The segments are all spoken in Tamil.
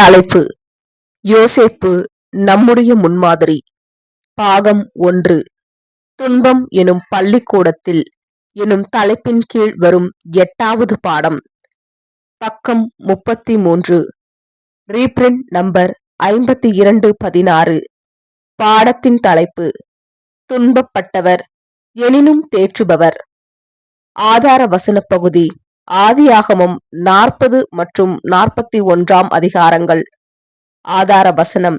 தலைப்பு. யோசேப்பு நம்முடைய முன்மாதிரி. பாகம் ஒன்று. துன்பம் எனும் பள்ளிக்கூடத்தில் எனும் தலைப்பின் கீழ் வரும் எட்டாவது பாடம். பக்கம் முப்பத்தி மூன்று ரீப்ரிண்ட் நம்பர் ஐம்பத்தி இரண்டு பதினாறு. பாடத்தின் தலைப்பு. துன்பப்பட்டவர் எனினும் தேற்றுபவர். ஆதார வசன பகுதி. ஆதியாகமம் நாற்பது மற்றும் நாற்பத்தி ஒன்றாம் அதிகாரங்கள். ஆதார வசனம்.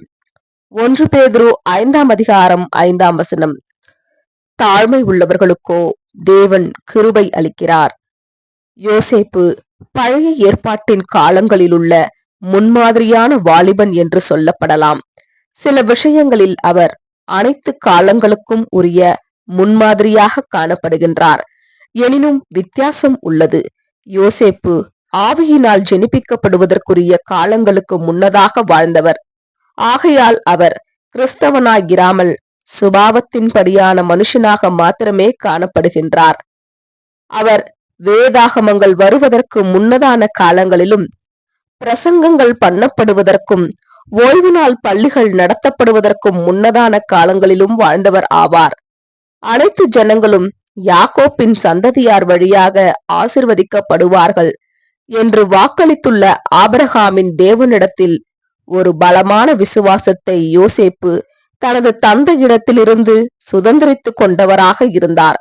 ஒன்று பேதுரு ஐந்தாம் அதிகாரம் ஐந்தாம் வசனம். தாழ்மை உள்ளவர்களுக்கோ தேவன் கிருபை அளிக்கிறார். யோசேப்பு பழைய ஏற்பாட்டின் காலங்களிலுள்ள முன்மாதிரியான வாலிபன் என்று சொல்லப்படலாம். சில விஷயங்களில் அவர் அனைத்து காலங்களுக்கும் உரிய முன்மாதிரியாக காணப்படுகின்றார். எனினும் வித்தியாசம் உள்ளது. யோசேப்பு ஆவியினால் ஜெனிப்பிக்கப்படுவதற்குரிய காலங்களுக்கு முன்னதாக வாழ்ந்தவர். ஆகையால் அவர் கிறிஸ்தவனாகிராமல் சுபாவத்தின்படியான மனுஷனாக மாத்திரமே காணப்படுகின்றார். அவர் வேதாகமங்கள் வருவதற்கு முன்னதான காலங்களிலும் பிரசங்கங்கள் பண்ணப்படுவதற்கும் ஓய்வு நாள் பள்ளிகள் நடத்தப்படுவதற்கும் முன்னதான காலங்களிலும் வாழ்ந்தவர் ஆவார். அனைத்து ஜனங்களும் யாக்கோப்பின் சந்ததியார் வழியாக ஆசிர்வதிக்கப்படுவார்கள் என்று வாக்களித்துள்ள ஆபரகாமின் தேவனிடத்தில் ஒரு பலமான விசுவாசத்தை யோசேப்பு தனது தந்தையிடத்திலிருந்து சுதந்திரித்து கொண்டவராக இருந்தார்.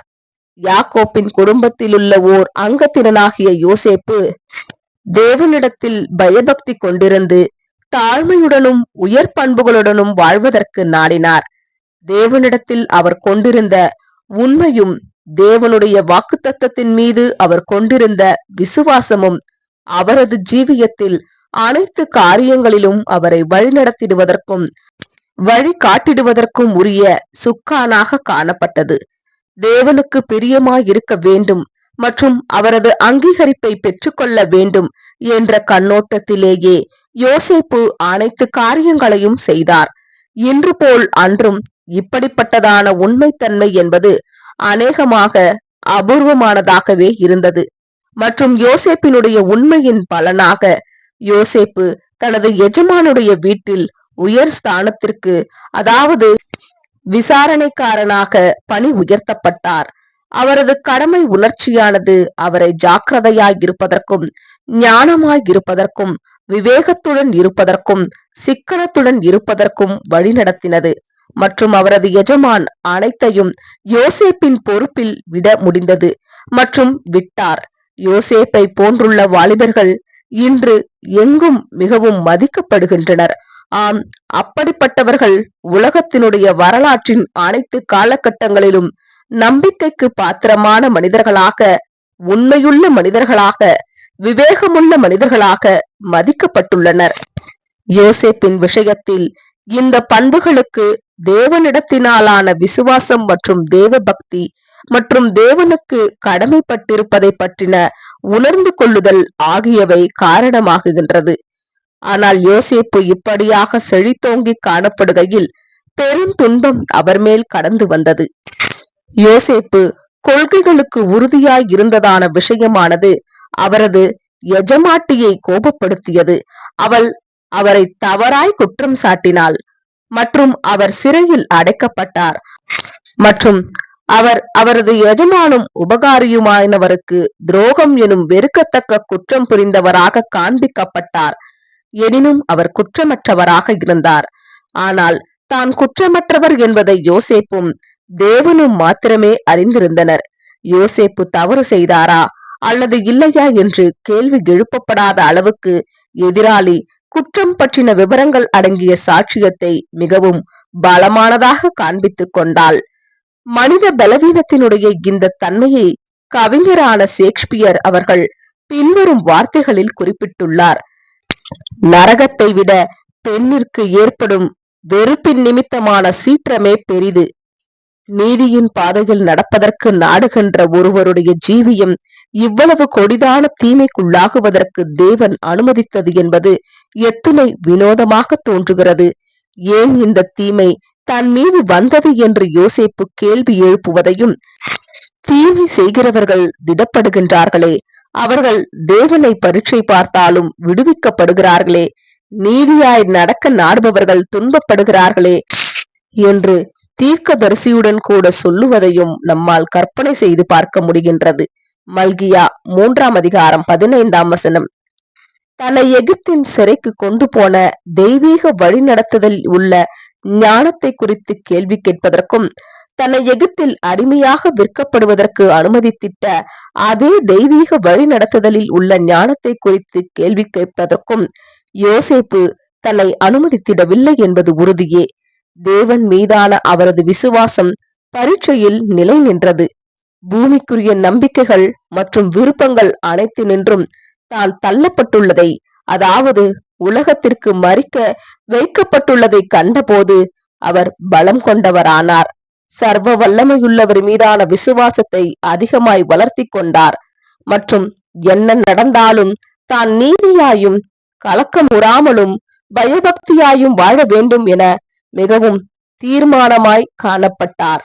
யாக்கோப்பின் குடும்பத்திலுள்ள ஓர் அங்கத்தினனாகிய யோசேப்பு தேவனிடத்தில் பயபக்தி கொண்டிருந்து தாழ்மையுடனும் உயர் பண்புகளுடனும் வாழ்வதற்கு நாடினார். தேவனிடத்தில் அவர் கொண்டிருந்த உண்மையும் தேவனுடைய வாக்குத்தத்தத்தின் மீது அவர் கொண்டிருந்த விசுவாசமும் அவரது ஜீவியத்தில் அனைத்து காரியங்களிலும் அவரை வழிநடத்திடுவதற்கும் வழி காட்டிடுவதற்கும் உரிய சுக்கானாக காணப்பட்டது. தேவனுக்கு பிரியமாய் இருக்க வேண்டும் மற்றும் அவரது அங்கீகரிப்பை பெற்றுக்கொள்ள வேண்டும் என்ற கண்ணோட்டத்திலேயே யோசேப்பு அனைத்து காரியங்களையும் செய்தார். இன்று போல் அன்றும் இப்படிப்பட்டதான உண்மைத்தன்மை என்பது அநேகமாக அபூர்வமானதாகவே இருந்தது. மற்றும் யோசேப்பினுடைய உண்மையின் பலனாக யோசேப்பு தனது எஜமானுடைய வீட்டில் உயர் ஸ்தானத்திற்கு அதாவது விசாரணைக்காரனாக பணி உயர்த்தப்பட்டார். அவரது கடமை உணர்ச்சியானது அவரை ஜாக்கிரதையாய் இருப்பதற்கும் ஞானமாய் இருப்பதற்கும் விவேகத்துடன் இருப்பதற்கும் சிக்கனத்துடன் இருப்பதற்கும் வழிநடத்தினது. மற்றும் அவரது எஜமான் அனைத்தையும் யோசேப்பின் பொறுப்பில் விட முடிந்தது. மற்றும் விட்டார். யோசேப்பை போன்றுள்ள வாலிபர்கள் இன்று எங்கும் மிகவும் மதிக்கப்படுகின்றனர். ஆம் அப்படிப்பட்டவர்கள் உலகத்தினுடைய வரலாற்றின் அனைத்து காலகட்டங்களிலும் நம்பிக்கைக்கு பாத்திரமான மனிதர்களாக உண்மையுள்ள மனிதர்களாக விவேகமுள்ள மனிதர்களாக மதிக்கப்பட்டுள்ளனர். யோசேப்பின் விஷயத்தில் இந்த பண்புகளுக்கு தேவனிடத்தினாலான விசுவாசம் மற்றும் தேவ பக்தி மற்றும் தேவனுக்கு கடமைப்பட்டிருப்பதை பற்றின உணர்ந்து கொள்ளுதல் ஆகியவை காரணமாகுகின்றது. ஆனால் யோசேப்பு இப்படியாக செழித்தோங்கி காணப்படுகையில் பெரும் துன்பம் அவர் மேல் கடந்து வந்தது. யோசேப்பு கொள்கைகளுக்கு உறுதியாய் இருந்ததான விஷயமானது அவரது எஜமாட்டியை கோபப்படுத்தியது. அவள் அவரை தவறாய் குற்றம் சாட்டினாள். மற்றும் அவர் சிறையில் அடைக்கப்பட்டார். மற்றும் அவர் அவரது எஜமானும் உபகாரியுமானவருக்கு துரோகம் எனும் வெறுக்கத்தக்க குற்றம் புரிந்தவராக காண்பிக்கப்பட்டார். எனினும் அவர் குற்றமற்றவராக இருந்தார். ஆனால் தான் குற்றமற்றவர் என்பதை யோசேப்பும் தேவனும் மாத்திரமே அறிந்திருந்தனர். யோசேப்பு தவறு செய்தாரா அல்லது இல்லையா என்று கேள்வி எழுப்பப்படாத அளவுக்கு எதிராளி குற்றம் பற்றின விவரங்கள் அடங்கிய சாட்சியத்தை மிகவும் பலமானதாக காண்பித்துக் கொண்டாள். மனித பலவீனத்தினுடைய இந்த தன்மையை கவிஞரான ஷேக்ஸ்பியர் அவர்கள் பின்வரும் வார்த்தைகளில் குறிப்பிட்டுள்ளார். நரகத்தை விட பெண்ணிற்கு ஏற்படும் வெறுப்பின் நிமித்தமான சீற்றமே பெரிது. நீதியின் பாதையில் நடப்பதற்கு நாடுகின்ற ஒருவருடைய ஜீவியம் இவ்வளவு கொடிதான தீமைக்குள்ளாகுவதற்கு தேவன் அனுமதித்தது என்பது எத்துணை வினோதமாக தோன்றுகிறது. ஏன் இந்த தீமை தன் மீது வந்தது என்று யோசிப்பு கேள்வி எழுப்புவதையும் தீமை செய்கிறவர்கள் திடப்படுகின்றார்களே அவர்கள் தேவனை பரீட்சை பார்த்தாலும் விடுவிக்கப்படுகிறார்களே நீதியாய் நடக்க நாடுபவர்கள் துன்பப்படுகிறார்களே என்று தீர்க்கதரிசியுடன் கூட சொல்லுவதையும் நம்மால் கற்பனை செய்து பார்க்க முடிகின்றது. மல்கியா மூன்றாம் அதிகாரம் பதினைந்தாம் வசனம். தன்னை எகிப்தின் சிறைக்கு கொண்டு போன தெய்வீக வழிநடத்துதல் உள்ள ஞானத்தை குறித்து கேள்வி கேட்பதற்கும் தன்னை எகிப்தில் அடிமையாக விற்கப்படுவதற்கு அனுமதித்திட்ட அதே தெய்வீக வழிநடத்துதலில் உள்ள ஞானத்தை குறித்து கேள்வி கேட்பதற்கும் யோசேப்பு தன்னை அனுமதித்திடவில்லை என்பது உறுதியே. தேவன் மீதான அவரது விசுவாசம் பரீட்சையில் நிலை நின்றது. பூமிக்குரிய நம்பிக்கைகள் மற்றும் விருப்பங்கள் அனைத்தினின்றும் தான் தள்ளப்பட்டுள்ளதை அதாவது உலகத்திற்கு மறிக்க வைக்கப்பட்டுள்ளதை கண்டபோது அவர் பலம் கொண்டவரானார். சர்வ வல்லமையுள்ளவர் மீதான விசுவாசத்தை அதிகமாய் வளர்த்தி கொண்டார். மற்றும் என்ன நடந்தாலும் தான் நீதியாயும் கலக்கமுறாமலும் பயபக்தியாயும் வாழ வேண்டும் என மிகவும் தீர்மானமாய் காணப்பட்டார்.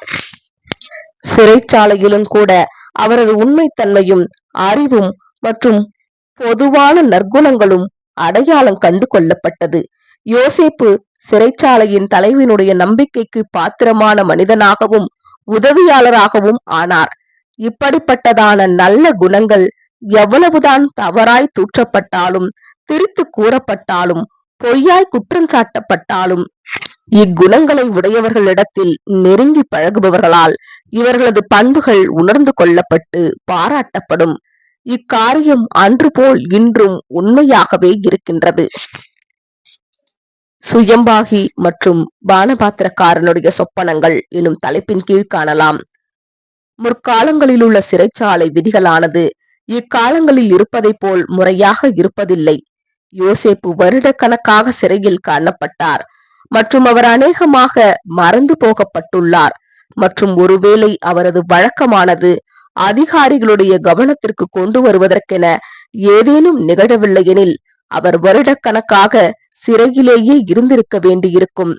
சிறைச்சாலையிலும் கூட அவரது உண்மைத்தன்மையும் அறிவும் மற்றும் பொதுவான நற்குணங்களும் அடையாளம் கண்டு கொள்ளப்பட்டது. யோசேப்பு சிறைச்சாலையின் தலைவனுடைய நம்பிக்கைக்கு பாத்திரமான மனிதனாகவும் உதவியாளராகவும் ஆனார். இப்படிப்பட்டதான நல்ல குணங்கள் எவ்வளவுதான் தவறாய் தூற்றப்பட்டாலும் திருத்து கூறப்பட்டாலும் பொய்யாய் குற்றம் சாட்டப்பட்டாலும் இக்குணங்களை உடையவர்களிடத்தில் நெருங்கி பழகுபவர்களால் இவர்களது பண்புகள் உணர்ந்து கொள்ளப்பட்டு பாராட்டப்படும். இக்காரியம் அன்று போல் இன்றும் உண்மையாகவே இருக்கின்றது. சுயம்பாகி மற்றும் பானபாத்திரக்காரனுடைய சொப்பனங்கள் எனும் தலைப்பின் கீழ் காணலாம். முற்காலங்களில் உள்ள சிறைச்சாலை விதிகளானது இக்காலங்களில் இருப்பதை போல் முறையாக இருப்பதில்லை. யோசேப்பு வருடக்கணக்காக சிறையில் காணப்பட்டார். மற்றும் அவர் அநேகமாக மறந்து போகப்பட்டுள்ளார். மற்றும் ஒருவேளை அவரது வழக்கமானது அதிகாரிகளுடைய கவனத்திற்கு கொண்டு வருவதற்கென ஏதேனும் நிகழவில்லை எனில் அவர் வருடக்கணக்காக சிறையிலேயே இருந்திருக்க வேண்டியிருக்கும்.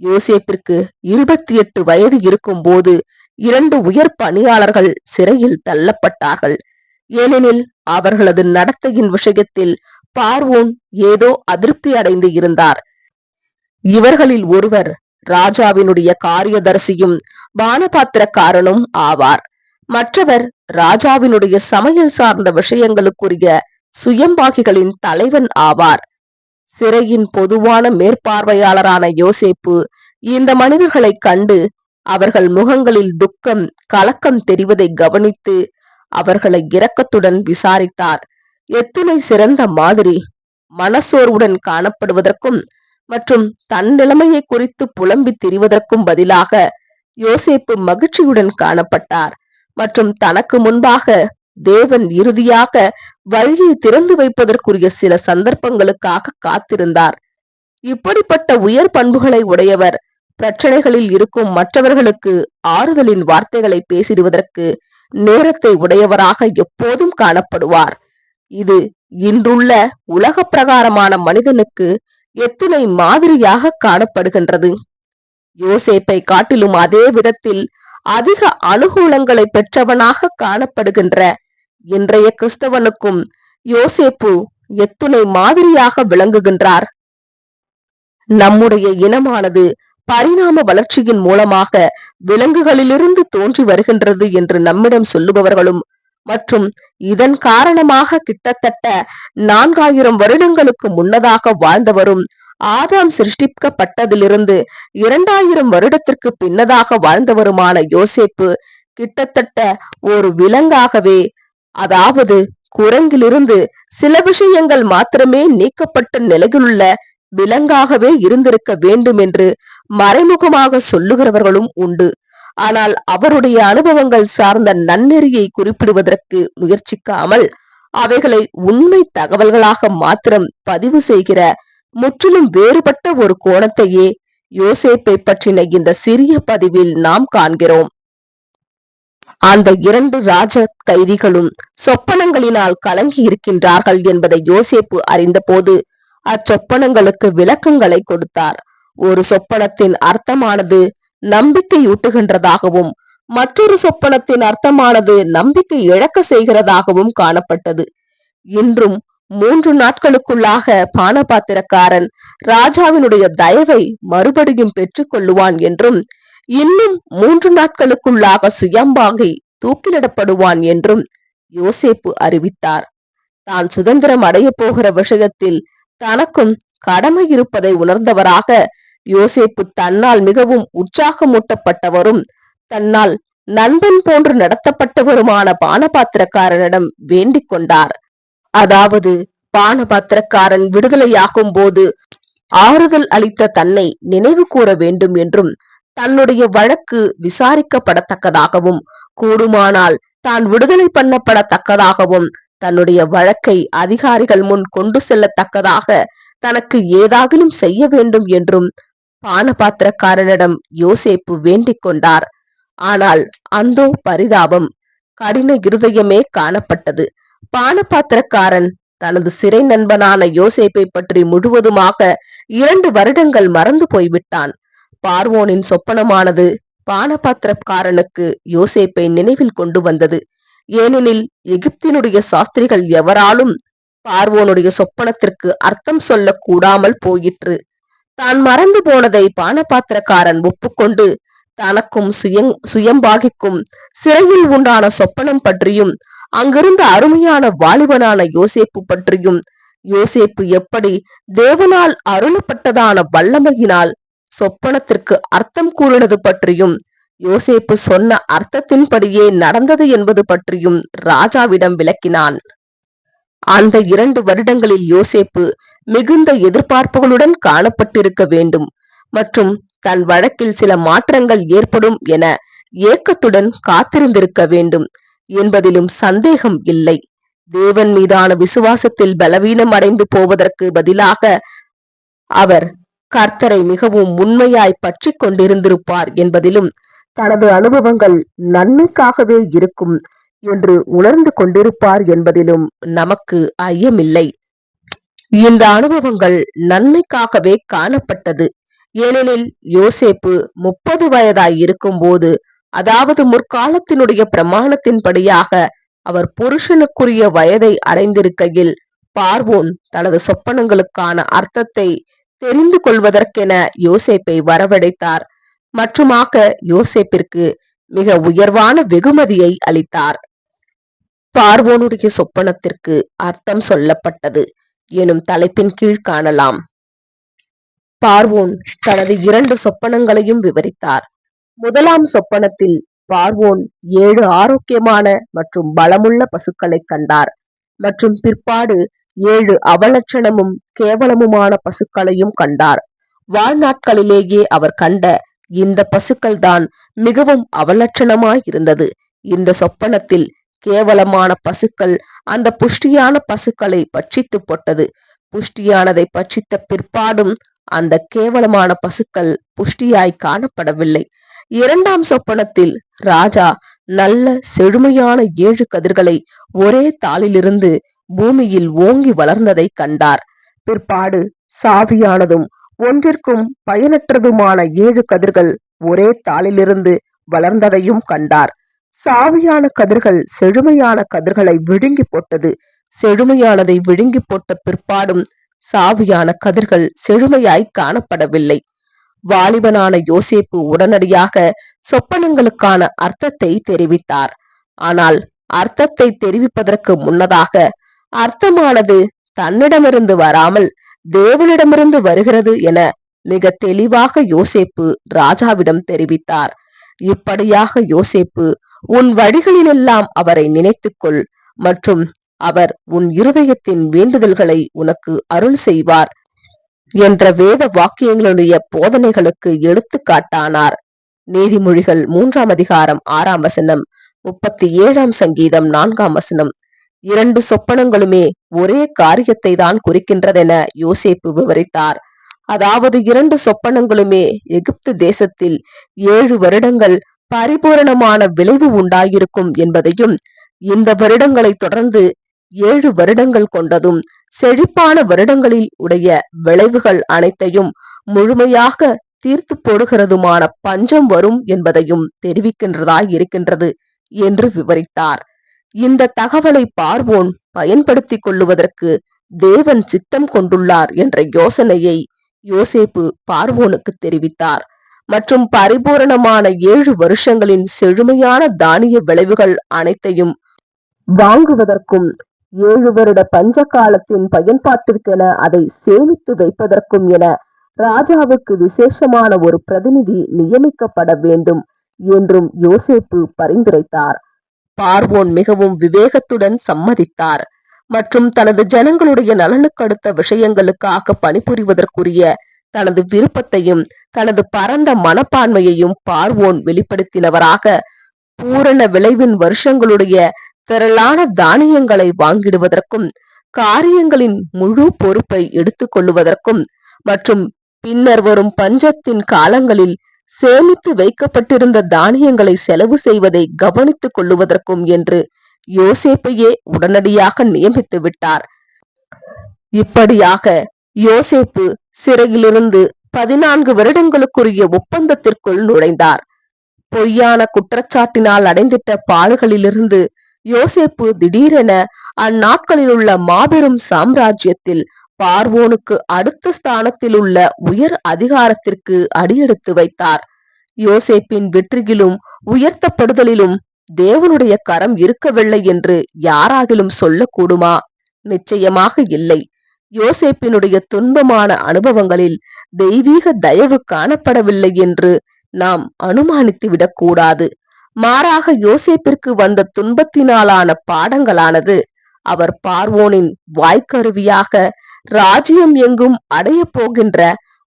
யோசேப்பிற்கு இருபத்தி எட்டு வயது இருக்கும் போது இரண்டு உயர் பணியாளர்கள் சிறையில் தள்ளப்பட்டார்கள். ஏனெனில் அவர்களது நடத்தையின் விஷயத்தில் பார்வோன் ஏதோ அதிருப்தி அடைந்து இருந்தார். இவர்களில் ஒருவர் ராஜாவினுடைய காரியதரிசியும் பானபாத்திரக்காரனும் ஆவார். மற்றவர் ராஜாவினுடைய சமையல் சார்ந்த விஷயங்களுக்குரிய சுயம்பாகிகளின் தலைவன் ஆவார். சிறையின் பொதுவான மேற்பார்வையாளரான யோசேப்பு இந்த மனிதர்களை கண்டு அவர்கள் முகங்களில் துக்கம் கலக்கம் தெரிவதை கவனித்து அவர்களை இரக்கத்துடன் விசாரித்தார். எத்தனை சிறந்த மாதிரி மனசோர்வுடன் காணப்படுவதற்கும் மற்றும் தன் நிலைமையை குறித்து புலம்பி திரிவதற்கும் பதிலாக யோசேப்பு மகிழ்ச்சியுடன் காணப்பட்டார். மற்றும் தனக்கு முன்பாக தேவன் இறுதியாக வழியை திறந்து வைப்பதற்குரிய சில சந்தர்ப்பங்களுக்காக காத்திருந்தார். இப்படிப்பட்ட உயர் பண்புகளை உடையவர் பிரச்சனைகளில் இருக்கும் மற்றவர்களுக்கு ஆறுதலின் வார்த்தைகளை பேசிடுவதற்கு நேரத்தை உடையவராக எப்போதும் காணப்படுவார். இது இன்றுள்ள உலக பிரகாரமான மனிதனுக்கு எத்தனை மாதிரியாக காணப்படுகின்றது. யோசேப்பை காட்டிலும் அதே விதத்தில் அதிக அனுகூலங்களை பெற்றவனாக காணப்படுகின்ற இன்றைய கிறிஸ்தவனுக்கும் யோசேப்பு எத்துணை மாதிரியாக விளங்குகின்றார். நம்முடைய இனமானது பரிணாம வளர்ச்சியின் மூலமாக விலங்குகளிலிருந்து தோன்றி வருகின்றது என்று நம்மிடம் சொல்லுபவர்களும் மற்றும் இதன் காரணமாக கிட்டத்தட்ட நான்காயிரம் வருடங்களுக்கு முன்னதாக வாழ்ந்தவரும் ஆதாம் சிருஷ்டிக்கப்பட்டதிலிருந்து இரண்டாயிரம் வருடத்திற்கு பின்னதாக வாழ்ந்தவருமான யோசேப்பு கிட்டத்தட்ட ஒரு விலங்காகவே அதாவது குரங்கிலிருந்து சில விஷயங்கள் மாத்திரமே நீக்கப்பட்ட நிலையிலுள்ள விலங்காகவே இருந்திருக்க வேண்டும் என்று மறைமுகமாக சொல்லுகிறவர்களும் உண்டு. ஆனால் அவருடைய அனுபவங்கள் சார்ந்த நன்னெறியை குறிப்பிடுவதற்கு முயற்சிக்காமல் அவைகளை உண்மை தகவல்களாக மாத்திரம் பதிவு செய்கிற முற்றிலும் வேறுபட்ட ஒரு கோணத்தையே யோசேப்பை பற்றின இந்த சிறிய பதிவில் நாம் காண்கிறோம். அந்த இரண்டு ராஜ கைதிகளும் சொப்பனங்களினால் கலங்கி இருக்கின்றார்கள் என்பதை யோசேப்பு அறிந்தபோது அச்சொப்பனங்களுக்கு விளக்கங்களை கொடுத்தார். ஒரு சொப்பனத்தின் அர்த்தமானது நம்பிக்கையூட்டுகின்றதாகவும் மற்றொரு சொப்பனத்தின் அர்த்தமானது நம்பிக்கை இழக்க செய்கிறதாகவும் காணப்பட்டது. இன்றும் மூன்று நாட்களுக்குள்ளாக பானபாத்திரக்காரன் ராஜாவினுடைய தயவை மறுபடியும் பெற்றுக் கொள்ளுவான் என்றும் இன்னும் மூன்று நாட்களுக்குள்ளாக சுயம்பாகி தூக்கிலிடப்படுவான் என்றும் யோசேப்பு அறிவித்தார். தான் சுதந்திரம் அடைய போகிற விஷயத்தில் தனக்கும் கடமை இருப்பதை உணர்ந்தவராக யோசேப்பு தன்னால் மிகவும் உற்சாகமூட்டப்பட்டவரும் தன்னால் நண்பன் போன்று நடத்தப்பட்டவருமான பானபாத்திரக்காரனிடம் வேண்டிக் கொண்டார். அதாவது பானபாத்திரக்காரன் விடுதலையாகும் போது ஆறுதல் அளித்த தன்னை நினைவு கூற வேண்டும் என்றும் தன்னுடைய வழக்கு விசாரிக்கப்படத்தக்கதாகவும் கூடுமானால் தான் விடுதலை பண்ணப்படத்தக்கதாகவும் தன்னுடைய வழக்கை அதிகாரிகள் முன் கொண்டு செல்லத்தக்கதாக தனக்கு ஏதாகிலும் செய்ய வேண்டும் என்றும் பானபாத்திரக்காரனிடம் யோசேப்பு வேண்டிக் கொண்டார். ஆனால் அந்தோ பரிதாபம் கடின இருதயமே காணப்பட்டது. பானபாத்திரக்காரன் தனது சிறை நண்பனான யோசேப்பை பற்றி முழுவதுமாக இரண்டு வருடங்கள் மறந்து போய்விட்டான். பார்வோனின் சொப்பனமானது பானபாத்திரக்காரனுக்கு யோசேப்பை நினைவில் கொண்டு வந்தது. ஏனெனில் எகிப்தினுடைய சாஸ்திரிகள் எவராலும் பார்வோனுடைய சொப்பனத்திற்கு அர்த்தம் சொல்ல கூடாமல் போயிற்று. தான் மறந்து போனதை பானபாத்திரக்காரன் ஒப்புக்கொண்டு தனக்கும் சுயங் சுயம்பாகிக்கும் சிறையில் உண்டான சொப்பனம் பற்றியும் அங்கிருந்த அருமையான வாலிபனான யோசேப்பு பற்றியும் யோசேப்பு எப்படி தேவனால் அருளப்பட்டதான வல்லமையினால் சொப்பனத்திற்கு அர்த்தம் கூறினது பற்றியும் யோசேப்பு சொன்ன அர்த்தத்தின்படியே நடந்தது என்பது பற்றியும் ராஜாவிடம் விளக்கினான். அந்த இரண்டு வருடங்களில் யோசேப்பு மிகுந்த எதிர்பார்ப்புகளுடன் காணப்பட்டிருக்க வேண்டும். மற்றும் தன் வழக்கில் சில மாற்றங்கள் ஏற்படும் என ஏக்கத்துடன் காத்திருந்திருக்க வேண்டும் என்பதிலும் சந்தேகம் இல்லை. தேவன் மீதான விசுவாசத்தில் பலவீனம் அடைந்து போவதற்கு பதிலாக அவர் கர்த்தரை மிகவும் உண்மையாய் பற்றி கொண்டிருந்திருப்பார் என்பதிலும் தனது அனுபவங்கள் நன்மைக்காகவே இருக்கும். என்று உணர்ந்து கொண்டிருப்பார் என்பதிலும் நமக்கு ஐயமில்லை. இந்த அனுபவங்கள் நன்மைக்காகவே காணப்பட்டது. ஏனெனில் யோசேப்பு முப்பது வயதாய் இருக்கும்போது அதாவது முற்காலத்தினுடைய பிரமாணத்தின்படியாக அவர் புருஷனுக்குரிய வயதை அடைந்திருக்கையில் பார்வோன் தனது சொப்பனங்களுக்கான அர்த்தத்தை தெரிந்து கொள்வதற்கென யோசேப்பை வரவழைத்தார். மற்றுமாக யோசேப்பிற்கு மிக உயர்வான வெகுமதியை அளித்தார். பார்வோனுடைய சொப்பனத்திற்கு அர்த்தம் சொல்லப்பட்டது. எனும் தலைப்பின் கீழ் காணலாம். பார்வோன் தனது இரண்டு சொப்பனங்களையும் விவரித்தார். முதலாம் சொப்பனத்தில் பார்வோன் ஏழு ஆரோக்கியமான மற்றும் பலமுள்ள பசுக்களை கண்டார். மற்றும் பிற்பாடு ஏழு அவலட்சணமும் கேவலமுமான பசுக்களையும் கண்டார். வாழ்நாட்களிலேயே அவர் கண்ட இந்த பசுக்கள் தான் மிகவும் அவலட்சணமாய் இருந்தது. இந்த சொப்பனத்தில் கேவலமான பசுக்கள் அந்த புஷ்டியான பசுக்களை பட்சித்து போட்டது. புஷ்டியானதை பட்சித்த பிற்பாடும் அந்த கேவலமான பசுக்கள் புஷ்டியாய் காணப்படவில்லை. இரண்டாம் சொப்பனத்தில் ராஜா நல்ல செழுமையான ஏழு கதிர்களை ஒரே தாளிலிருந்து பூமியில் ஓங்கி வளர்ந்ததை கண்டார். பிற்பாடு சாவியானதும் ஒன்றிற்கும் பயனற்றதுமான ஏழு கதிர்கள் ஒரே தாளிலிருந்து வளர்ந்ததையும் கண்டார். சாவியான கதிர்கள் செழுமையான கதிர்களை விழுங்கி போட்டது. செழுமையானதை விழுங்கி போட்ட பிற்பாடும் சாவியான கதிர்கள் செழுமையாய் காணப்படவில்லை. வாலிபனான யோசேப்பு உடனடியாக சொப்பனங்களுக்கான அர்த்தத்தை தெரிவித்தார். ஆனால் அர்த்தத்தை தெரிவிப்பதற்கு முன்னதாக அர்த்தமானது தன்னிடமிருந்து வராமல் தேவனிடமிருந்து வருகிறது என மிக தெளிவாக யோசேப்பு ராஜாவிடம் தெரிவித்தார். இப்படியாக யோசேப்பு உன் வழிகளிலெல்லாம் அவரை நினைத்துக்கொள் மற்றும் அவர் உன் இருதயத்தின் வேண்டுதல்களை உனக்கு அருள் செய்வார் என்ற வேத வாக்கியங்களுடைய போதனைகளுக்கு எடுத்துக்காட்டானார். நீதிமொழிகள் மூன்றாம் அதிகாரம் ஆறாம் வசனம் முப்பத்தி ஏழாம் சங்கீதம் நான்காம் வசனம். இரண்டு சொப்பனங்களுமே ஒரே காரியத்தை தான் குறிக்கின்றதென யோசேப்பு விவரித்தார். அதாவது இரண்டு சொப்பனங்களுமே எகிப்து தேசத்தில் ஏழு வருடங்கள் பரிபூரணமான விளைவு உண்டாயிருக்கும் என்பதையும் இந்த வருடங்களை தொடர்ந்து ஏழு வருடங்கள் கொண்டதும் செழிப்பான வருடங்களில் உடைய விளைவுகள் அனைத்தையும் முழுமையாக தீர்த்து போடுகிறதுமான பஞ்சம் வரும் என்பதையும் தெரிவிக்கின்றதாய் இருக்கின்றது என்று விவரித்தார். இந்த தகவலை பார்வோன் பயன்படுத்திக் கொள்ளுவதற்கு தேவன் சித்தம் கொண்டுள்ளார் என்ற யோசனையை யோசேப்பு பார்வோனுக்கு தெரிவித்தார். மற்றும் பரிபூரணமான ஏழு வருஷங்களின் செழுமையான தானிய விளைவுகள் அனைத்தையும் வாங்குவதற்கும் ஏழு வருட பஞ்ச காலத்தின் பயன்பாட்டிற்கென அதை சேமித்து வைப்பதற்கும் என ராஜாவுக்கு விசேஷமான ஒரு பிரதிநிதி நியமிக்கப்பட வேண்டும் என்றும் யோசேப்பு பரிந்துரைத்தார். பார்வோன் மிகவும் விவேகத்துடன் சம்மதித்தார். மற்றும் தனது ஜனங்களுடைய நலனுக்கடுத்த விஷயங்களுக்காக பணிபுரிவதற்குரிய தனது விருப்பத்தையும் தனது பரந்த மனப்பான்மையையும் பார்வோன் வெளிப்படுத்தினவராக பூரண விளைவின் வருஷங்களுடைய திரளான தானியங்களை வாங்கிடுவதற்கும் காரியங்களின் முழு பொறுப்பை எடுத்துக் கொள்ளுவதற்கும் மற்றும் பின்னர் வரும் பஞ்சத்தின் காலங்களில் சேமித்து வைக்கப்பட்டிருந்த தானியங்களை செலவு செய்வதை கவனித்துக் கொள்ளுவதற்கும் என்று யோசேப்பையே உடனடியாக நியமித்து விட்டார். இப்படியாக யோசேப்பு சிறையிலிருந்து பதினான்கு வருடங்களுக்குரிய ஒப்பந்தத்திற்குள் நுழைந்தார். பொய்யான குற்றச்சாட்டினால் அடைந்திட்ட பாடுகளிலிருந்து யோசேப்பு திடீரென அந்நாட்களில் உள்ள மாபெரும் சாம்ராஜ்யத்தில் பார்வோனுக்கு அடுத்த ஸ்தானத்தில் உள்ள உயர் அதிகாரத்திற்கு அடியெடுத்து வைத்தார். யோசேப்பின் வெற்றியிலும் உயர்த்தப்படுதலிலும் தேவனுடைய கரம் இருக்கவில்லை என்று யாராகிலும் சொல்லக்கூடுமா? நிச்சயமாக இல்லை. யோசேப்பினுடைய துன்பமான அனுபவங்களில் தெய்வீக தயவு காணப்படவில்லை என்று நாம் அனுமானித்து விடக்கூடாது. மாறாக யோசேப்பிற்கு வந்த துன்பத்தினாலான பாடங்களானது அவர் பார்வோனின் வாய்க்கருவியாக ராஜ்யம் எங்கும் அடைய போகின்ற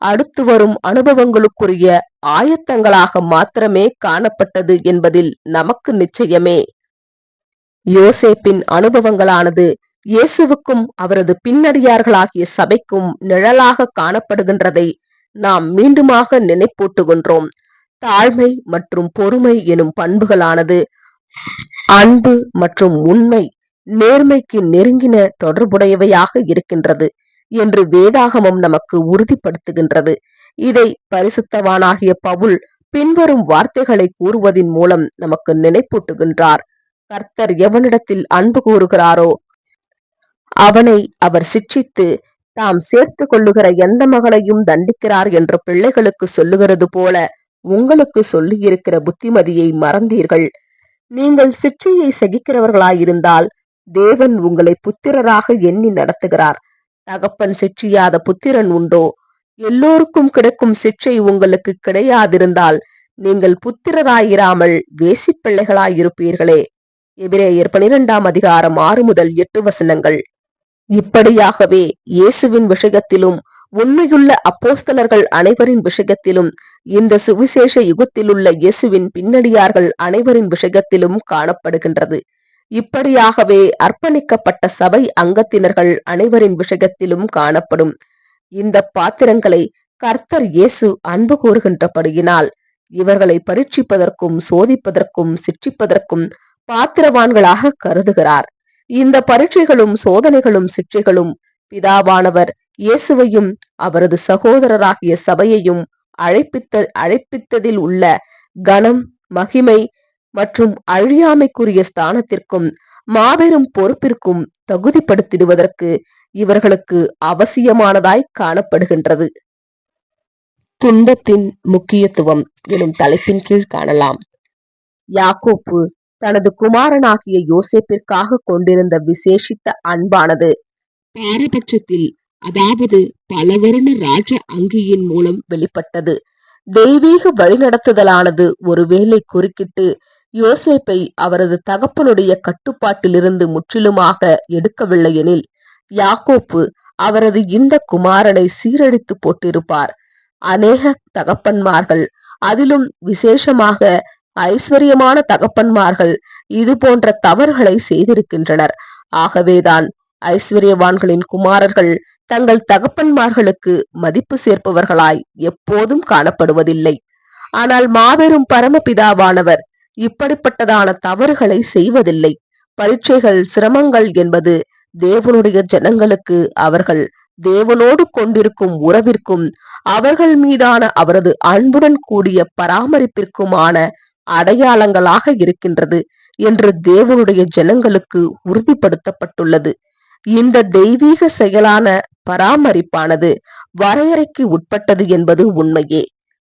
அடுத்து வரும் அனுபவங்களுக்குரிய ஆயத்தங்களாக மாத்திரமே காணப்பட்டது என்பதில் நமக்கு நிச்சயமே. யோசேப்பின் அனுபவங்களானது இயேசுவுக்கும் அவரது பின்னடியார்களாகிய சபைக்கும் நிழலாக காணப்படுகின்றதை நாம் மீண்டுமாக நினைப்பூட்டுகின்றோம். தாழ்மை மற்றும் பொறுமை எனும் பண்புகளானது அன்பு மற்றும் உண்மை நேர்மைக்கு நெருங்கின தொடர்புடையவையாக இருக்கின்றது என்று வேதாகமம் நமக்கு உறுதிப்படுத்துகின்றது. இதை பரிசுத்தவானாகிய பவுல் பின்வரும் வார்த்தைகளை கூறுவதின் மூலம் நமக்கு நினைப்பூட்டுகின்றார். கர்த்தர் எவனிடத்தில் அன்பு கூறுகிறாரோ அவனை அவர் சிட்சித்து தாம் சேர்த்து கொள்ளுகிற எந்த மகளையும் தண்டிக்கிறார் என்று பிள்ளைகளுக்கு சொல்லுகிறது போல உங்களுக்கு சொல்லியிருக்கிற புத்திமதியை மறந்தீர்கள். நீங்கள் சிக்ஷையை சகிக்கிறவர்களாயிருந்தால் தேவன் உங்களை புத்திரராக எண்ணி நடத்துகிறார். தகப்பன் சிற்றியாத புத்திரன் உண்டோ? எல்லோருக்கும் கிடைக்கும் சிற்றை உங்களுக்கு கிடையாதிருந்தால் நீங்கள் புத்திரராயிராமல் வேசிப் பிள்ளைகளாயிருப்பீர்களே எபிரேயர் பனிரெண்டாம் அதிகாரம் ஆறு முதல் எட்டு வசனங்கள். இப்படியாகவே இயேசுவின் விஷயத்திலும் உண்மையுள்ள அப்போஸ்தலர்கள் அனைவரின் விஷயத்திலும் இந்த சுவிசேஷ யுகத்திலுள்ள இயேசுவின் பின்னடியார்கள் அனைவரின் விஷயத்திலும் காணப்படுகின்றது. இப்படியாகவே அர்ப்பணிக்கப்பட்ட சபை அங்கத்தினர்கள் அனைவரின் விஷயத்திலும் காணப்படும். இந்த பாத்திரங்களை கர்த்தர் இயேசு அன்பு கூறுகின்றபடியினால் இவர்களை பரீட்சிப்பதற்கும் சோதிப்பதற்கும் சிற்றிப்பதற்கும் பாத்திரவான்களாக கருதுகிறார். இந்த பரீட்சைகளும் சோதனைகளும் சிற்றைகளும் பிதாவானவர் இயேசுவையும் அவரது சகோதரராகிய சபையையும் அழைப்பித்த அழைப்பித்ததில் உள்ள கனம் மகிமை மற்றும் அழியாமைக்குரிய ஸ்தானத்திற்கும் மாபெரும் பொறுப்பிற்கும் தகுதிப்படுத்திடுவதற்கு இவர்களுக்கு அவசியமானதாய் காணப்படுகின்றது. துன்பத்தின் முக்கியத்துவம் எனும் தலைப்பின் கீழ் காணலாம். யாக்கோப்பு தனது குமாரனாகிய யோசேப்பிற்காக கொண்டிருந்த விசேஷித்த அன்பானது. பாரபட்சத்தில் அதாவது பலவருண ராஜ அங்கியின் மூலம் வெளிப்பட்டது. தெய்வீக வழிநடத்துதலானது ஒருவேளை குறுக்கிட்டு யோசேப்பை அவரது தகப்பனுடைய கட்டுப்பாட்டிலிருந்து முற்றிலுமாக எடுக்கவில்லை எனில் யாக்கோப்பு அவரது இந்த குமாரனை சீரழித்து போட்டிருப்பார். அநேக தகப்பன்மார்கள் அதிலும் விசேஷமாக ஐஸ்வர்யமான தகப்பன்மார்கள் இது போன்ற தவறுகளை செய்திருக்கின்றனர். ஆகவேதான் ஐஸ்வர்யவான்களின் குமாரர்கள் தங்கள் தகப்பன்மார்களுக்கு மதிப்பு சேர்ப்பவர்களாய் எப்போதும் காணப்படுவதில்லை. ஆனால் மாபெரும் பரமபிதாவானவர் இப்படிப்பட்டதான தவறுகளை செய்வதில்லை. பரீட்சைகள் சிரமங்கள் என்பது தேவனுடைய ஜனங்களுக்கு அவர்கள் தேவனோடு கொண்டிருக்கும் உறவிற்கும் அவர்கள் மீதான அவரது அன்புடன் கூடிய பராமரிப்பிற்குமான அடையாளங்களாக இருக்கின்றது என்று தேவனுடைய ஜனங்களுக்கு உறுதிப்படுத்தப்பட்டுள்ளது. இந்த தெய்வீக செயலான பராமரிப்பானது வரையறைக்கு உட்பட்டது என்பது உண்மையே.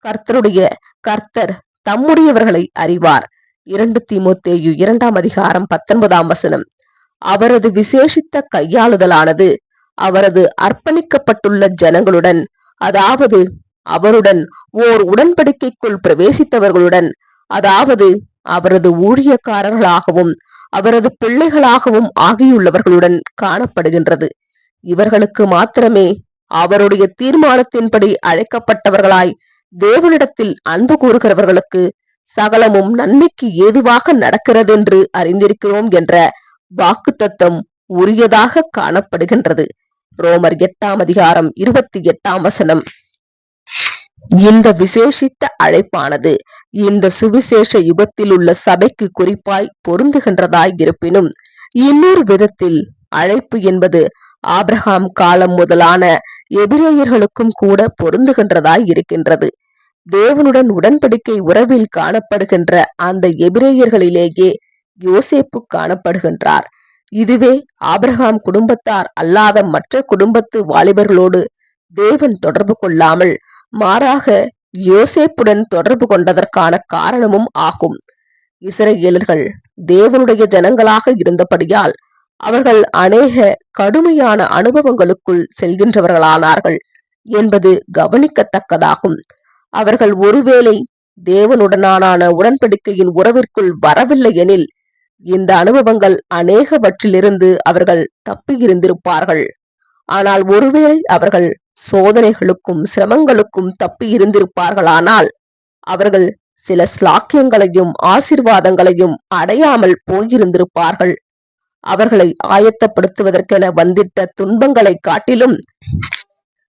கர்த்தருடைய கர்த்தர் தம்முடையவர்களை அறிவார். இரண்டு திமுத்தேயு இரண்டாம் அதிகாரம் பத்தொன்பதாம் வசனம். அவரது விசேஷித்த கையாளுதலானது அவரது அர்ப்பணிக்கப்பட்டுள்ள ஜனங்களுடன் அதாவது அவருடன் ஓர் உடன்படிக்கைக்குள் பிரவேசித்தவர்களுடன் அதாவது அவரது ஊழியக்காரர்களாகவும் அவரது பிள்ளைகளாகவும் ஆகியுள்ளவர்களுடன் காணப்படுகின்றது. இவர்களுக்கு மாத்திரமே அவருடைய தீர்மானத்தின்படி அழைக்கப்பட்டவர்களாய் தேவனிடத்தில் அன்பு கூறுகிறவர்களுக்கு சகலமும் நன்மைக்கு ஏதுவாக நடக்கிறதென்று அறிந்திருக்கிறோம் என்ற வாக்குத்தத்தம் உரியதாக காணப்படுகின்றது. ரோமர் எட்டாம் அதிகாரம் இருபத்தி எட்டாம் வசனம். இந்த விசேஷித்த அழைப்பானது இந்த சுவிசேஷ யுகத்தில் உள்ள சபைக்கு குறிப்பாய் பொருந்துகின்றதாய் இருப்பினும் இன்னொரு விதத்தில் அழைப்பு என்பது ஆப்ரஹாம் காலம் முதலான எபிரேயர்களுக்கும் கூட பொருந்துகின்றதாய் இருக்கின்றது. தேவனுடன் உடன்படிக்கை உறவில் காணப்படுகின்ற அந்த எபிரேயர்களிலேயே யோசேப்பு காணப்படுகின்றார். இதுவே ஆபிரகாம் குடும்பத்தார் அல்லாத மற்ற குடும்பத்து வாலிபர்களோடு தேவன் தொடர்பு கொள்ளாமல் மாறாக யோசேப்புடன் தொடர்பு கொண்டதற்கான காரணமும் ஆகும். இஸ்ரேலர்கள் தேவனுடைய ஜனங்களாக இருந்தபடியால் அவர்கள் அநேக கடுமையான அனுபவங்களுக்குள் செல்கின்றவர்களானார்கள் என்பது கவனிக்கத்தக்கதாகும். அவர்கள் ஒருவேளை தேவனுடனான உடன்படிக்கையின் உறவிற்குள் வரவில்லை எனில் இந்த அனுபவங்கள் அநேகவற்றிலிருந்து அவர்கள் தப்பியிருந்திருப்பார்கள். ஆனால் ஒருவேளை அவர்கள் சோதனைகளுக்கும் சிரமங்களுக்கும் தப்பி இருந்திருப்பார்களானால் அவர்கள் சில ஸ்லாக்கியங்களையும் ஆசிர்வாதங்களையும் அடையாமல் போயிருந்திருப்பார்கள். அவர்களை ஆயத்தப்படுத்துவதற்கென வந்திட்ட துன்பங்களை காட்டிலும்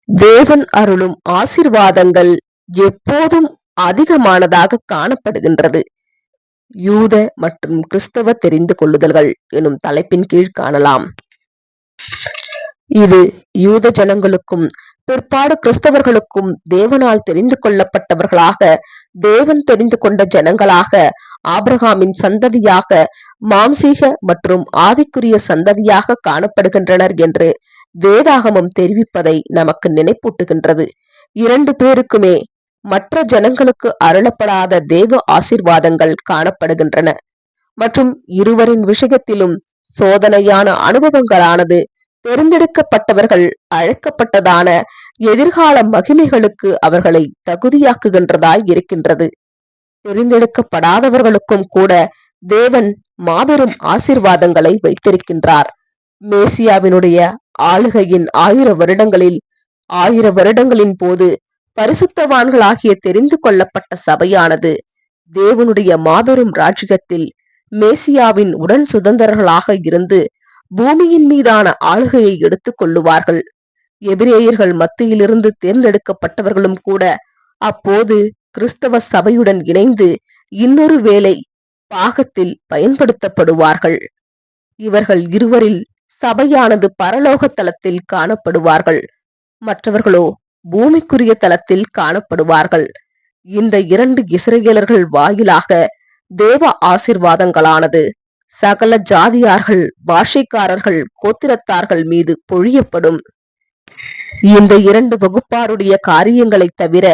தேவன் அருளும் ஆசிர்வாதங்கள் எப்போதும் அதிகமானதாக காணப்படுகின்றது. யூத மற்றும் கிறிஸ்தவ தெரிந்து கொள்ளுதல்கள் எனும் தலைப்பின் கீழ் காணலாம். இது யூத ஜனங்களுக்கும் பிற்பாடு கிறிஸ்தவர்களுக்கும் தேவனால் தெரிந்து கொள்ளப்பட்டவர்களாக தேவன் தெரிந்து கொண்ட ஜனங்களாக ஆபிரகாமின் சந்ததியாக மாம்சீக மற்றும் ஆவிக்குரிய சந்ததியாக காணப்படுகின்றனர் என்று வேதாகமம் தெரிவிப்பதை நமக்கு நினைப்பூட்டுகின்றது. இரண்டு பேருக்குமே மற்ற ஜனங்களுக்கு அருளப்படாத தேவ ஆசிர்வாதங்கள் காணப்படுகின்றன. மற்றும் இருவரின் விஷயத்திலும் சோதனையான அனுபவங்களானது தேர்ந்தெடுக்கப்பட்டவர்கள் அழைக்கப்பட்டதான எதிர்கால மகிமைகளுக்கு அவர்களை தகுதியாக்குகின்றதாய் இருக்கின்றது. தெரிந்தெடுக்கப்படாதவர்களுக்கும் கூட தேவன் மாபெரும் ஆசிர்வாதங்களை வைத்திருக்கின்றார். மேசியாவினுடைய ஆளுகையின் ஆயிர வருடங்களில் ஆயிர வருடங்களின் போது பரிசுத்தவான்களாகிய தெரிந்து கொள்ளப்பட்ட சபையானது தேவனுடைய மாபெரும் ராஜ்யத்தில் மேசியாவின் உடன் சுதந்திரர்களாக இருந்து பூமியின் மீதான ஆளுகையை எடுத்துக் கொள்ளுவார்கள். எபிரேயர்கள் மத்தியிலிருந்து தேர்ந்தெடுக்கப்பட்டவர்களும் கூட அப்போது கிறிஸ்தவ சபையுடன் இணைந்து இன்னொரு வேலை பாகத்தில் பயன்படுத்தப்படுவார்கள். இவர்கள் இருவரில் சபையானது பரலோக தளத்தில் காணப்படுவார்கள். மற்றவர்களோ பூமிக்குரிய தளத்தில் காணப்படுவார்கள். இந்த இரண்டு இஸ்ரேலர்கள் வாயிலாக தேவ ஆசிர்வாதங்களானது சகல ஜாதியார்கள் பாஷைக்காரர்கள் கோத்திரத்தார்கள் மீது பொழியப்படும். இந்த இரண்டு வகுப்பாருடைய காரியங்களை தவிர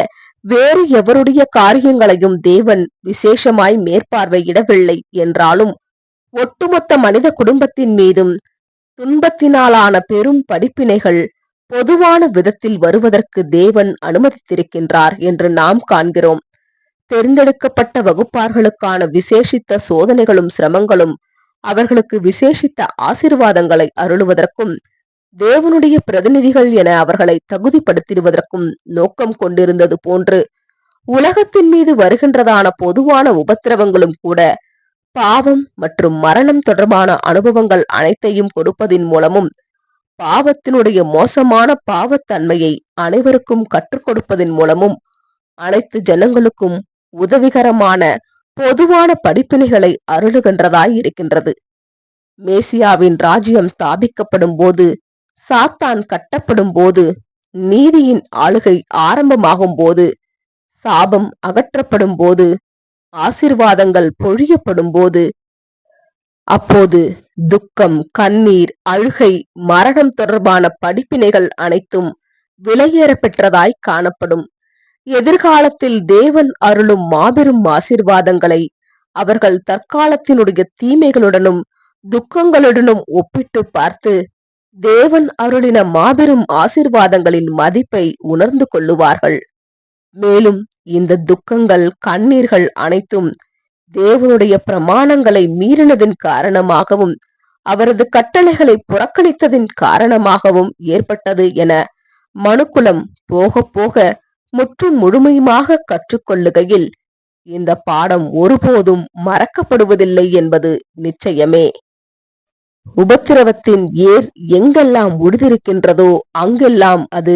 வேறு எவருடைய காரியங்களையும் தேவன் விசேஷமாய் மேற்பார்வையிடவில்லை என்றாலும் ஒட்டுமொத்த மனித குடும்பத்தின் மீதும் துன்பத்தினாலான பெரும் படிப்பினைகள் பொதுவான விதத்தில் வருவதற்கு தேவன் அனுமதித்திருக்கின்றார் என்று நாம் காண்கிறோம். தேர்ந்தெடுக்கப்பட்ட வகுப்பார்களுக்கான விசேஷித்த சோதனைகளும் சிரமங்களும் அவர்களுக்கு விசேஷித்த ஆசிர்வாதங்களை அருளுவதற்கும் தேவனுடைய பிரதிநிதிகள் என அவர்களை தகுதிப்படுத்திடுவதற்கும் நோக்கம் கொண்டிருந்தது போன்று உலகத்தின் மீது வருகின்றதான பொதுவான உபத்திரவங்களும் கூட பாவம் மற்றும் மரணம் தொடர்பான அனுபவங்கள் அனைத்தையும் கொடுப்பதின் மூலமும் பாவத்தினுடைய மோசமான பாவத்தன்மையை அனைவருக்கும் கற்றுக் கொடுப்பதன் மூலமும் அனைத்து ஜனங்களுக்கும் உதவிகரமான பொதுவான படிப்பினைகளை அருளுகின்றதாய் இருக்கின்றது. மேசியாவின் ராஜ்யம் ஸ்தாபிக்கப்படும் போது சாத்தான் கட்டப்படும் போது நீதியின் ஆளுகை ஆரம்பமாகும் போது சாபம் அகற்றப்படும் போது ஆசிர்வாதங்கள் பொழியப்படும் போது அப்போது துக்கம் கண்ணீர் அழுகை மரணம் தொடர்பான படிப்பினைகள் அனைத்தும் விலையேற பெற்றதாய் காணப்படும். எதிர்காலத்தில் தேவன் அருளும் மாபெரும் ஆசீர்வாதங்களை அவர்கள் தற்காலத்தினுடைய தீமைகளுடனும் துக்கங்களுடனும் ஒப்பிட்டு பார்த்து தேவன் அருளின மாபெரும் ஆசீர்வாதங்களின் மதிப்பை உணர்ந்து கொள்ளுவார்கள். மேலும் இந்த துக்கங்கள் கண்ணீர்கள் அனைத்தும் தேவனுடைய பிரமாணங்களை மீறினதின் காரணமாகவும் அவரது கட்டளைகளை புறக்கணித்ததின் காரணமாகவும் ஏற்பட்டது என மனுக்குலம் போக போக முற்று முழுமையுமாக கற்றுக்கொள்ளுகையில் இந்த பாடம் ஒருபோதும் மறக்கப்படுவதில்லை என்பது நிச்சயமே. உபத்திரவத்தின் ஏர் எங்கெல்லாம் உழுதிருக்கின்றதோ அங்கெல்லாம் அது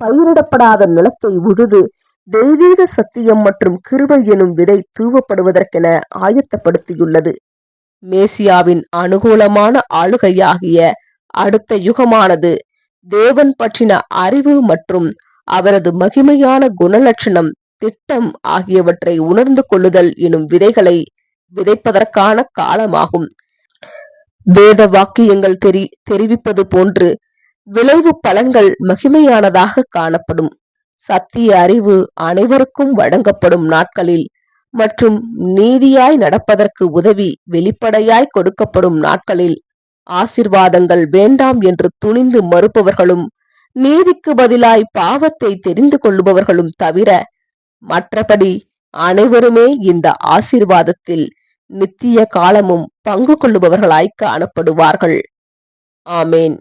பயிரிடப்படாத நிலத்தை உழுது தெய்வீக சத்தியம் மற்றும் கிருபை எனும் விதை தூவப்படுவதற்கென ஆயத்தப்படுத்தியுள்ளது. மேசியாவின் அனுகூலமான ஆளுகையாகிய அடுத்த யுகமானது தேவன் பற்றின அறிவு மற்றும் அவரது மகிமையான குணலட்சணம் திட்டம் ஆகியவற்றை உணர்ந்து கொள்ளுதல் எனும் விதைகளை விதைப்பதற்கான காலமாகும். வேத வாக்கியங்கள் தெரி தெரிவிப்பது போன்று விளைவு பலன்கள் மகிமையானதாக காணப்படும். சத்திய அறிவு அனைவருக்கும் வழங்கப்படும் நாட்களில் மற்றும் நீதியாய் நடப்பதற்கு உதவி வெளிப்படையாய் கொடுக்கப்படும் நாட்களில் ஆசிர்வாதங்கள் வேண்டாம் என்று துணிந்து மறுப்பவர்களும் நீதிக்கு பதிலாய் பாவத்தை தெரிந்து கொள்ளுபவர்களும் தவிர மற்றபடி அனைவருமே இந்த ஆசீர்வாதத்தில் நித்திய காலமும் பங்கு கொள்ளுபவர்களாய் காணப்படுவார்கள். ஆமேன்.